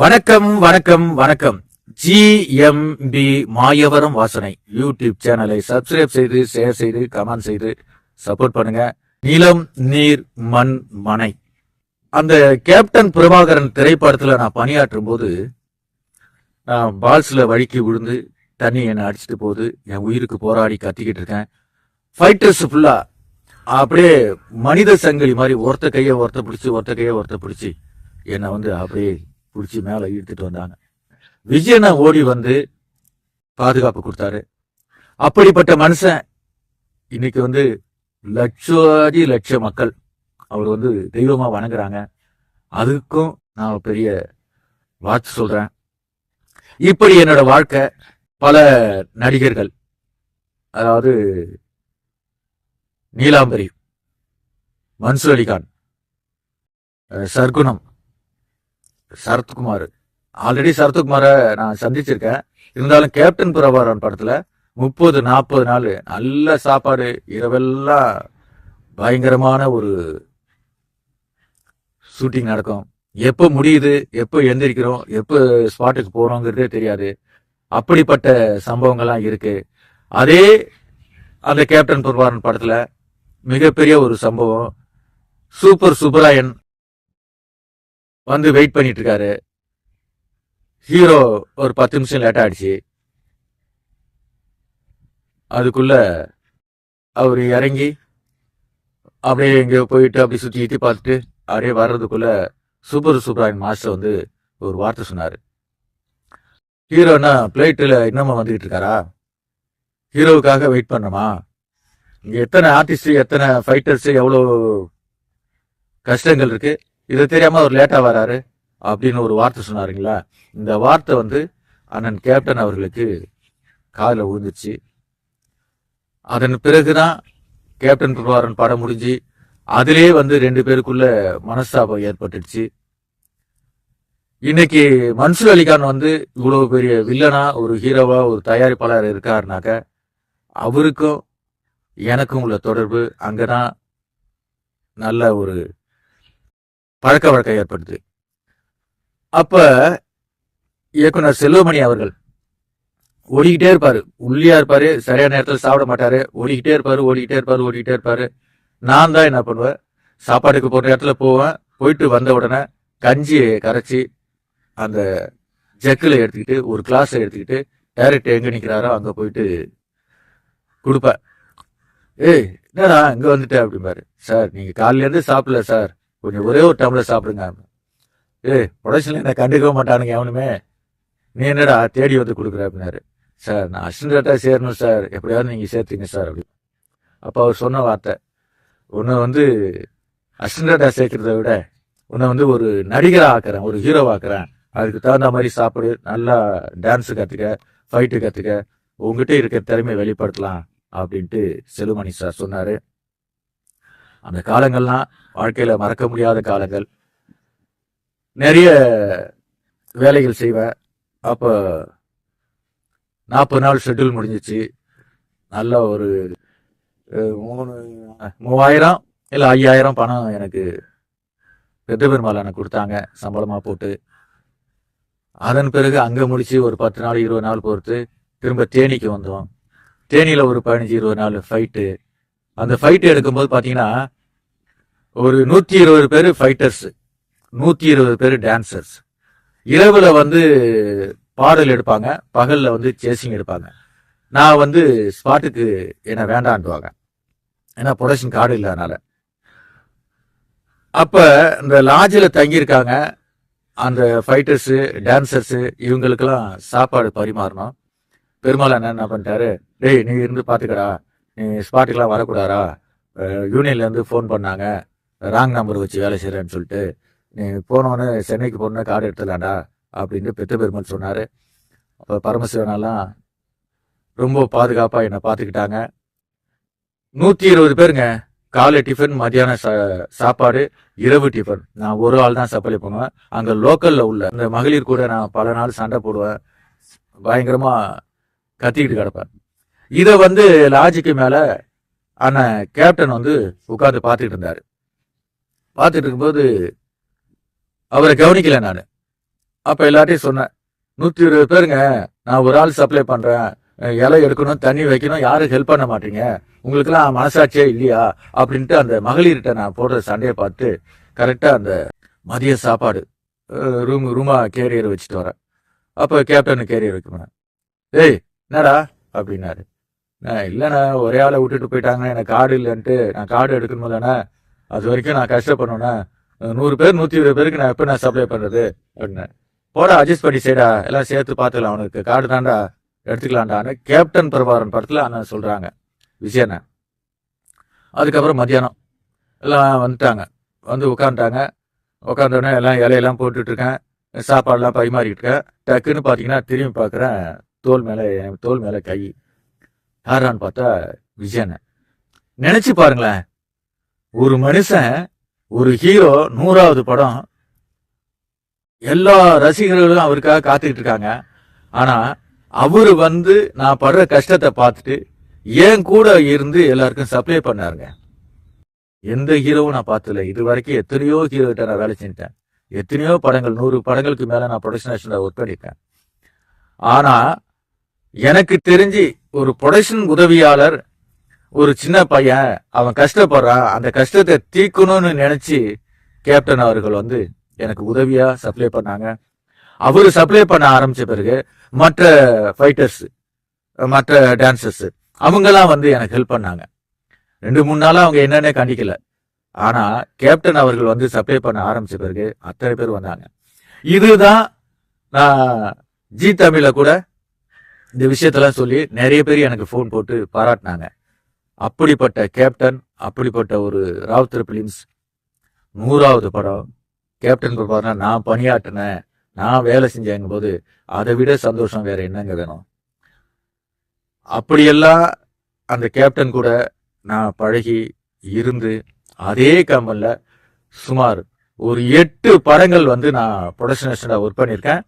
வணக்கம் வணக்கம் வணக்கம். ஜிஎம்பி மாயவரம் வாசனை. யூடியூப் சேனலை சப்ஸ்கிரைப் செய்து ஷேர் செய்து கமெண்ட் செய்து சப்போர்ட் பண்ணுங்க. நிலம் நீர் மண் மனை. அந்த கேப்டன் பிரபாகரன் திரைப்படத்தில் நான் பணியாற்றும் போது நான் பால்ஸில் வழுக்கி விழுந்து தண்ணி என்னை அடிச்சிட்டு போகுது. என் உயிருக்கு போராடி கத்திக்கிட்டு இருக்கேன். ஃபைட்டர்ஸ் ஃபுல்லாக அப்படியே மனித சங்கிலி மாதிரி ஒருத்த கையை ஒருத்த பிடிச்சி ஒருத்த கையை ஒருத்த பிடிச்சி என்னை வந்து அப்படியே பிடிச்சி மேலே இழுத்துட்டு வந்தாங்க. விஜயனை ஓடி வந்து பாதுகாப்பு கொடுத்தாரு. அப்படிப்பட்ட மனுஷன் இன்னைக்கு வந்து லட்சாதி லட்ச மக்கள். அவர் வந்து தெய்வமா வணங்குறாங்க. அதுக்கும் நான் ஒரு பெரிய வாழ்த்து சொல்றேன். இப்படி என்னோட வாழ்க்கை பல நடிகர்கள் அதாவது நீலாம்பரி மன்சூர் அலிகான் சர்க்குணம் சரத்குமார். ஆல்ரெடி சரத்குமாரை நான் சந்திச்சிருக்கேன். இருந்தாலும் கேப்டன் பிரபாரன் படத்துல முப்பது நாற்பது நாள் நல்ல சாப்பாடு இரவெல்லாம் பயங்கரமான ஒரு ஷூட்டிங் நடக்கும். எப்போ முடியுது எப்போ எந்திரிக்கிறோம் எப்போ ஸ்பாட்டுக்கு போகிறோங்கிறதே தெரியாது. அப்படிப்பட்ட சம்பவங்கள்லாம் இருக்கு. அதே அந்த கேப்டன் பிரபாரன் படத்தில் மிகப்பெரிய ஒரு சம்பவம். சூப்பர் சுப்பராயன் வந்து வெயிட் பண்ணிட்டு இருக்காரு ஹீரோ ஒரு பத்து நிமிஷம் லேட் ஆயிடுச்சு. அதுக்குள்ள அவர் இறங்கி அப்படியே எங்கேயோ போயிட்டு அப்படி சுற்றி சுற்றி பார்த்துட்டு அப்படியே வர்றதுக்குள்ள சூப்பர் சூப்பராயின் மாஸ்டர் வந்து ஒரு வார்த்தை சொன்னார். ஹீரோனா பிளேட்டில் இன்னமும் வந்துகிட்டு இருக்காரா? ஹீரோவுக்காக வெயிட் பண்ணணுமா? இங்கே எத்தனை ஆர்டிஸ்ட் எத்தனை ஃபைட்டர்ஸ் எவ்வளோ கஷ்டங்கள் இருக்குது இது தெரியாம அவர் லேட்டா வராரு அப்படின்னு ஒரு வார்த்தை சொன்னாருங்களா? இந்த வார்த்தை வந்து அண்ணன் கேப்டன் அவர்களுக்கு காதில் விழுந்துச்சு அதன் பிறகுதான் கேப்டன் பிரபாரன் படம் முடிஞ்சு அதிலே வந்து ரெண்டு பேருக்குள்ள மனஸ்தாபம் ஏற்பட்டுடுச்சு. இன்னைக்கு மன்சூர் அலிகான் வந்து இவ்வளவு பெரிய வில்லனா ஒரு ஹீரோவா ஒரு தயாரிப்பாளர் இருக்காருனாக்க அவருக்கும் எனக்கும் உள்ள தொடர்பு அங்கதான் நல்ல ஒரு பழக்க வழக்கம் ஏற்படுது. அப்ப இயக்குனர் செல்வமணி அவர்கள் ஓடிக்கிட்டே இருப்பாரு. உள்ளியா இருப்பாரு சரியான நேரத்தில் சாப்பிட மாட்டாரு. ஓடிக்கிட்டே இருப்பாரு ஓடிக்கிட்டே இருப்பாரு ஓடிக்கிட்டே இருப்பாரு. நான் தான் என்ன பண்ணுவேன்? சாப்பாட்டுக்கு போற இடத்துல போவேன். போயிட்டு வந்த உடனே கஞ்சியை கரைச்சி அந்த ஜக்கில் எடுத்துக்கிட்டு ஒரு கிளாஸ் எடுத்துக்கிட்டு டேரக்ட் எங்க நிற்கிறாரோ அங்க போயிட்டு கொடுப்பேன். ஏய் என்னடா இங்க வந்துட்டேன் அப்படிம்பாரு. சார் நீங்க காலையில இருந்து சாப்பிடல சார். கொஞ்சம் ஒரே ஒரு டம்ளர் சாப்பிடுங்க. ஏய் ப்ரொடக்ஷன்ல என்ன கண்டுக்கவே மாட்டானுங்க எவனுமே. நீ என்னடா தேடி வந்து கொடுக்குற அப்படின்னாரு. சார் நான் அசிஸ்டண்டா சேரணும் சார். எப்படியாவது நீங்கள் சேர்த்துங்க சார் அப்படி. அப்போ அவர் சொன்ன வார்த்தை. உன்னை வந்து அசிஸ்டண்டா சேர்க்குறத விட உன்னை வந்து ஒரு நடிகராக ஆக்குறேன் ஒரு ஹீரோ ஆக்குறேன். அதுக்கு தகுந்த மாதிரி சாப்பிடு நல்லா டான்ஸு கற்றுக்க ஃபைட்டு கற்றுக்க உங்ககிட்ட இருக்கிற திறமையை வெளிப்படுத்தலாம் அப்படின்ட்டு செலுமணி சார் சொன்னார். அந்த காலங்கள்லாம் வாழ்க்கையில் மறக்க முடியாத காலங்கள். நிறைய வேலைகள் செய்வேன் அப்போ நாற்பது நாள் ஷெட்யூல் முடிஞ்சிச்சு. நல்ல ஒரு மூணு மூவாயிரம் இல்லை ஐயாயிரம் பணம் எனக்கு பெத்த பெருமாள் எனக்கு கொடுத்தாங்க. சம்பளமாக போட்டு. அதன் பிறகு அங்கே முடித்து ஒரு பத்து நாள் இருபது நாள் பொறுத்து திரும்ப தேனிக்கு வந்தோம். தேனியில் ஒரு பதினஞ்சு இருபது நாள் ஃபைட்டு அந்த ஃபைட்டு எடுக்கும்போது பார்த்தீங்கன்னா ஒரு நூற்றி இருபது பேர் ஃபைட்டர்ஸ் நூற்றி இருபது பேர் டான்சர்ஸ் இரவில் வந்து பாடல் எடுப்பாங்க பகலில் வந்து சேசிங் எடுப்பாங்க. நான் வந்து ஸ்பாட்டுக்கு என்னை வேண்டான்டுவாங்க ஏன்னா ப்ரொடக்ஷன் கார்டு இல்லாதனால அப்போ இந்த லாட்ஜில் தங்கியிருக்காங்க அந்த ஃபைட்டர்ஸு டான்சர்ஸு இவங்களுக்கெல்லாம் சாப்பாடு பரிமாறணும். பெருமாள் என்ன பண்ணிட்டாரு டேய் நீ இருந்து பார்த்துக்கடா ஸ்பாட்டுக்கெலாம் வரக்கூடாரா வரக்கூடாதா? யூனியன்லேருந்து ஃபோன் பண்ணாங்க. ராங் நம்பர் வச்சு வேலை செய்கிறேன்னு சொல்லிட்டு நீ போனோன்னு சென்னைக்கு போன கார்டு எடுத்துடலாண்டா அப்படின்னு பெத்த பெருமாள் சொன்னார். அப்போ பரமசிவனெல்லாம் ரொம்ப பாதுகாப்பாக என்னை பார்த்துக்கிட்டாங்க. நூற்றி இருபது பேருங்க. காலை டிஃபன் மதியான சா- சாப்பாடு இரவு டிஃபன் நான் ஒரு ஆள் தான் சப்ளை பண்ணுவேன். அங்கே லோக்கலில் உள்ள அந்த மகளிர் கூட நான் பல நாள் சண்டை போடுவேன். பயங்கரமாக கத்திக்கிட்டு கிடப்பேன். இதை வந்து லாஜிக்கு மேலே அண்ணன் கேப்டன் வந்து உட்காந்து பார்த்துட்டு இருந்தாரு. பார்த்துட்டு இருக்கும்போது அவரை கவனிக்கல நான். அப்ப எல்லார்ட்டையும் சொன்னேன் நூத்தி இருபது பேருங்க நான் ஒரு ஆள் சப்ளை பண்றேன். இலை எடுக்கணும் தண்ணி வைக்கணும் யாரும் ஹெல்ப் பண்ண மாட்டீங்க. உங்களுக்குலாம் மனசாட்சியே இல்லையா? அப்படின்ட்டு அந்த மகளிர்கிட்ட நான் போடுற சண்டையை பார்த்து கரெக்டா அந்த மதிய சாப்பாடு ரூம் ரூமா கேரியர் வச்சுட்டு வரேன். அப்ப கேப்டன் கேரியர் வைக்கணும் ஏய் என்னடா? அப்படின்னாரு. இல்லைண்ணா ஒரே ஆளை விட்டுட்டு போயிட்டாங்க எனக்கு கார்டு இல்லைன்ட்டு நான் கார்டு எடுக்கணும் அது வரைக்கும் நான் கஷ்டப்படணுண்ணா நூறு பேர் நூற்றி இருபது பேருக்கு நான் எப்போ நான் சப்ளை பண்ணுறது அப்படின்னு. போடா அட்ஜஸ்ட் பண்ணி செய்டா எல்லாம் சேர்த்து பார்த்துக்கலாம் அவனுக்கு கார்டு தான்டா எடுத்துக்கலாண்டான்னு கேப்டன் பிரபாரன் படத்தில் அண்ணன் சொல்கிறாங்க விஜயண்ணன் அதுக்கப்புறம் மத்தியானம் எல்லாம் வந்துட்டாங்க. வந்து உட்காந்துட்டாங்க உட்காந்தோடனே எல்லாம் இலையெல்லாம் போட்டுட்ருக்கேன் சாப்பாடெல்லாம் சாப்பாடுலாம் இருக்கேன். டக்குன்னு பார்த்தீங்கன்னா திரும்பி பார்க்குறேன் தோல் மேலே என் தோல் மேலே கை. யாரான்னு பார்த்தா விஜயனை. நினைச்சு பாருங்களேன். ஒரு மனுஷன் ஒரு ஹீரோ நூறாவது படம் எல்லா ரசிகர்களும் அவருக்காக காத்துக்கிட்டு இருக்காங்க. ஆனா அவரு வந்து நான் படுற கஷ்டத்தை பார்த்துட்டு என் கூட இருந்து எல்லாருக்கும் சப்ளை பண்ணாருங்க. எந்த ஹீரோவும் நான் பார்த்ததில்ல இது வரைக்கும் எத்தனையோ ஹீரோ கிட்ட நான் வேலை செஞ்சிட்டேன். எத்தனையோ படங்கள் நூறு படங்களுக்கு மேல நான் ப்ரொடக்ஷன் ஒர்க் பண்ணிட்டேன் ஆனா எனக்கு தெரிஞ்சு ஒரு ப்ரொடக்ஷன் உதவியாளர் ஒரு சின்ன பையன் அவன் கஷ்டப்படுறான். அந்த கஷ்டத்தை தீர்க்கணும்னு நினைச்சு கேப்டன் அவர்கள் வந்து எனக்கு உதவியா சப்ளை பண்ணாங்க. அவர் சப்ளை பண்ண ஆரம்பிச்ச பிறகு மற்ற ஃபைட்டர்ஸ் மற்ற டான்சர்ஸ் அவங்கெல்லாம் வந்து எனக்கு ஹெல்ப் பண்ணாங்க. ரெண்டு மூணு நாளாக அவங்க என்னன்னே கண்டிக்கல. ஆனா கேப்டன் அவர்கள் வந்து சப்ளை பண்ண ஆரம்பிச்ச பிறகு அத்தனை பேர் வந்தாங்க. இதுதான் நான் ஜி தமிழ கூட இந்த விஷயத்தெல்லாம் சொல்லி நிறைய பேர் எனக்கு ஃபோன் போட்டு பாராட்டினாங்க. அப்படிப்பட்ட கேப்டன் அப்படிப்பட்ட ஒரு ராவுத்தர் பிலிம்ஸ் நூறாவது படம். கேப்டன் பிரபாகரன் நான் பணியாற்றினேன் நான் வேலை செஞ்சேங்கும் போது அதை விட சந்தோஷம் வேற என்னங்க வேணும்? அப்படியெல்லாம் அந்த கேப்டன் கூட நான் பழகி இருந்து அதே கம்பனில் சுமார் ஒரு எட்டு படங்கள் வந்து நான் ப்ரொடக்ஷன் ஒர்க் பண்ணியிருக்கேன்.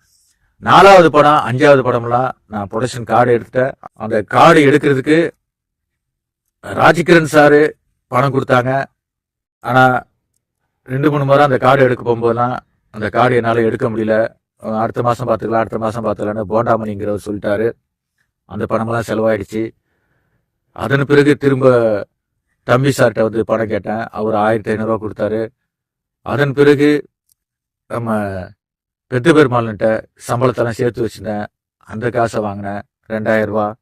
நாலாவது படம் அஞ்சாவது படம்லாம் நான் ப்ரொடக்ஷன் கார்டு எடுத்துட்டேன். அந்த கார்டு எடுக்கிறதுக்கு ராஜ்கிரண் சாரு பணம் கொடுத்தாங்க. ஆனால் ரெண்டு மூணு முறை அந்த கார்டு எடுக்க போகும்போதெல்லாம் அந்த கார்டு என்னால் எடுக்க முடியல. அடுத்த மாதம் பார்த்துக்கலாம் அடுத்த மாதம் பார்த்துக்கலான்னு போண்டாமணிங்கிறவர் சொல்லிட்டாரு. அந்த பணமெல்லாம் செலவாயிடுச்சு. அதன் பிறகு திரும்ப தம்பி சார்கிட்ட வந்து பணம் கேட்டேன். அவர் ஆயிரத்தி ஐநூறுரூவா கொடுத்தாரு. அதன் பிறகு நம்ம பெத்த பெருமாள்கிட்ட சம்பளத்தெல்லாம் சேர்த்து வச்சிருந்தேன். அந்த காசை வாங்கினேன். ரெண்டாயிரம் ரூபா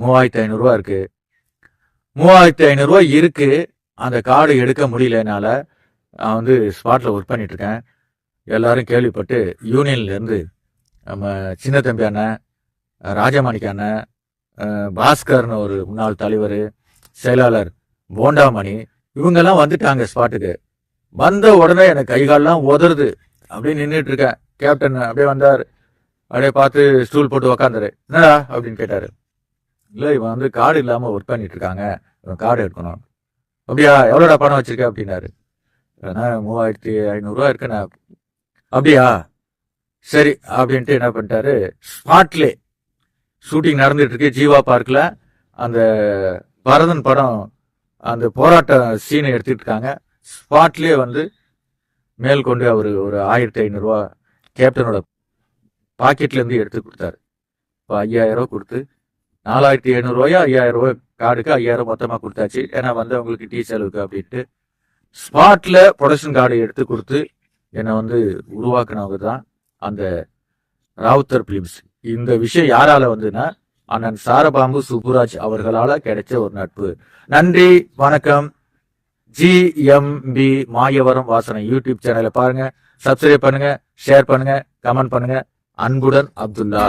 மூவாயிரத்தி ஐநூறுரூவா இருக்கு. மூவாயிரத்தி ஐநூறுரூவா இருக்கு. அந்த கார்டு எடுக்க முடியலனால நான் வந்து ஸ்பாட்ல ஒர்க் பண்ணிட்டு இருக்கேன். எல்லாரும் கேள்விப்பட்டு யூனியன்லேருந்து நம்ம சின்ன தம்பி அண்ணன் ராஜமாணிக்க அண்ணன் பாஸ்கர்னு ஒரு முன்னாள் தலைவர் செயலாளர் போண்டாமணி இவங்கெல்லாம் வந்துட்டாங்க ஸ்பாட்டுக்கு வந்த உடனே எனக்கு கை கால்லாம் உதறுது. அப்படின்னு நின்றுட்டு இருக்கேன். கேப்டன் அப்படியே வந்தார். அப்படியே பார்த்து ஸ்டூல் போட்டு உக்காந்தாரு. என்னடா? அப்படின்னு கேட்டாரு. இல்லை இவன் வந்து கார்டு இல்லாமல் ஒர்க் பண்ணிட்டு இருக்காங்க. இவன் கார்டு எடுக்கணும். அப்படியா? எவ்வளோடா பணம் வச்சிருக்க? அப்படின்னாரு. மூவாயிரத்தி ஐநூறுரூவா இருக்குண்ணா அப்படியா? சரி அப்படின்ட்டு என்ன பண்ணிட்டாரு? ஸ்பாட்லே ஷூட்டிங் நடந்துட்டு இருக்கு. ஜீவா பார்க்கில் அந்த பரதன் படம் அந்த போராட்ட சீனை எடுத்துட்டு இருக்காங்க. ஸ்பாட்லேயே வந்து மேல் கொண்டு அவர் ஒரு ஆயிரத்தி ஐநூறுரூவா கேப்டனோட பாக்கெட்லேருந்து எடுத்து கொடுத்தாரு. இப்போ ஐயாயிரம் ரூபா கொடுத்து நாலாயிரத்தி எழுநூறுவாயா ஐயாயிரம் ரூபாய் கார்டுக்கு ஐயாயிரம் மொத்தமாக கொடுத்தாச்சு. ஏன்னா வந்தவங்களுக்கு டீ செலவுக்கு அப்படின்ட்டு ஸ்பாட்டில் ப்ரொடக்ஷன் கார்டு எடுத்து கொடுத்து என்னை வந்து உருவாக்குனவங்க தான் அந்த ராவுத்தர் பிலிம்ஸ். இந்த விஷயம் யாரால வந்துன்னா அண்ணன் சாரபாம்பு சுப்புராஜ் அவர்களால் கிடைச்ச ஒரு நட்பு. நன்றி வணக்கம். ஜி மாயவரம் வாசனை யூடியூப் சேனலை பாருங்க சப்ஸ்கிரைப் பண்ணுங்க ஷேர் பண்ணுங்க கமெண்ட் பண்ணுங்க. அன்புடன் அப்துல்லா.